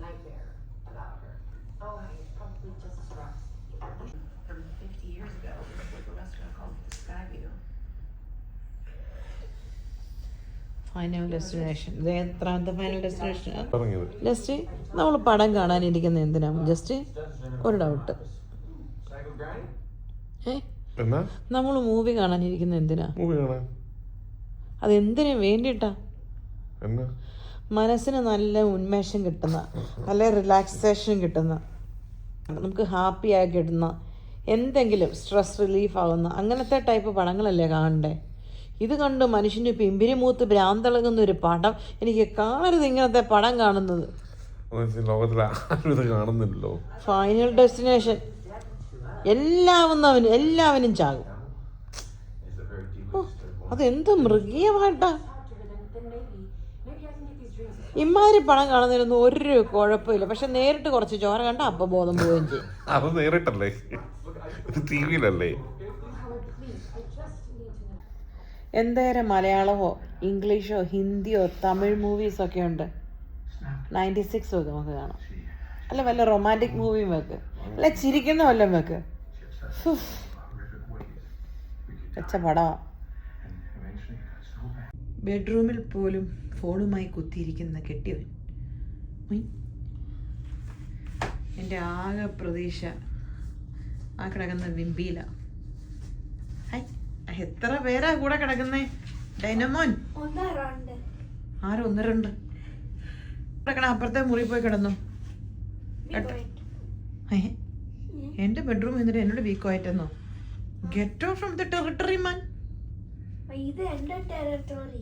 nightmare about her. Oh, it's probably just stress. From 50 years ago, there's like a restaurant called the Skyview. Final destination ഇത് എത്രാമത്തെ final destination ഇറങ്ങിയത് just നമ്മൾ പടം കാണാനിരിക്കുന്ന എന്തിനാ? Just ഒരു doubt ഏ? നമ്മൾ മൂവി കാണാനിരിക്കുന്ന എന്തിനാ? മൂവി കാണാൻ. അതെന്തിനു വേണ്ടിയിട്ടാ എന്നാ? മനസ്സിന് നല്ല ഉന്മേഷം കിട്ടുന്ന നല്ല റിലാക്സേഷൻ കിട്ടുന്ന നമുക്ക് ഹാപ്പി ആയി കിട്ടുന്ന എന്തെങ്കിലും സ്ട്രെസ് റിലീഫ് ആകുന്ന അങ്ങനത്തെ ടൈപ്പ് പടങ്ങളല്ലേ കാണണ്ടേ? ഇത് കണ്ട് മനുഷ്യന് പിമ്പിരി മൂത്ത് ഭ്രാന്തളകുന്ന ഒരു പടം എനിക്ക് കാണരുത് ഇങ്ങനത്തെ പടം കാണുന്നത്. എന്ന് വെച്ചാൽ ലോകത്തിൽ ആരും ഇത് കാണുന്നില്ലല്ലോ. ഫൈനൽ ഡെസ്റ്റിനേഷൻ എല്ലാവന്നവനും എല്ലാവനും ചാകും. അതെന്ത് മൃഗീയമായിട്ടാ? ഇമാതിരി പണം കാണുന്നതിനൊന്നും ഒരു കുഴപ്പമില്ല. പക്ഷെ നേരിട്ട് കുറച്ച് ചോര കണ്ട അപ്പൊ ബോധം പോവുകയും ചെയ്യും. അത് നേരിട്ടല്ലേ? ഇത് ടി വിയിലല്ലേ? എന്തേരം മലയാളമോ ഇംഗ്ലീഷോ ഹിന്ദിയോ തമിഴ് മൂവീസ് ഒക്കെ ഉണ്ട്? നയന്റി സിക്സ് ഒക്കെ നമുക്ക് കാണാം. അല്ല വല്ല റൊമാന്റിക് മൂവിയും വെക്ക്. അല്ല ചിരിക്കുന്ന വല്ലതും വെക്ക്. വെച്ച ബെഡ്റൂമിൽ പോലും ഫോണുമായി കുത്തിയിരിക്കുന്ന കെട്ടിയവൻ. എന്റെ ആകെ പ്രതീക്ഷ ആ കിടക്കുന്ന ഹൈ എത്ര പേരാ കൂടെ കിടക്കുന്നേ? ഡൈനമോൻ ആരും ഒന്ന് രണ്ട്. കിടക്കണ അപ്പുറത്തെ മുറി പോയി കിടന്നു? എന്റെ ബെഡ്റൂം എന്നിട്ട് എന്നോട് വീക്കോ ആയിട്ടെന്നോ get off from the territory man ഇത് എന്റെ ടെറിട്ടറി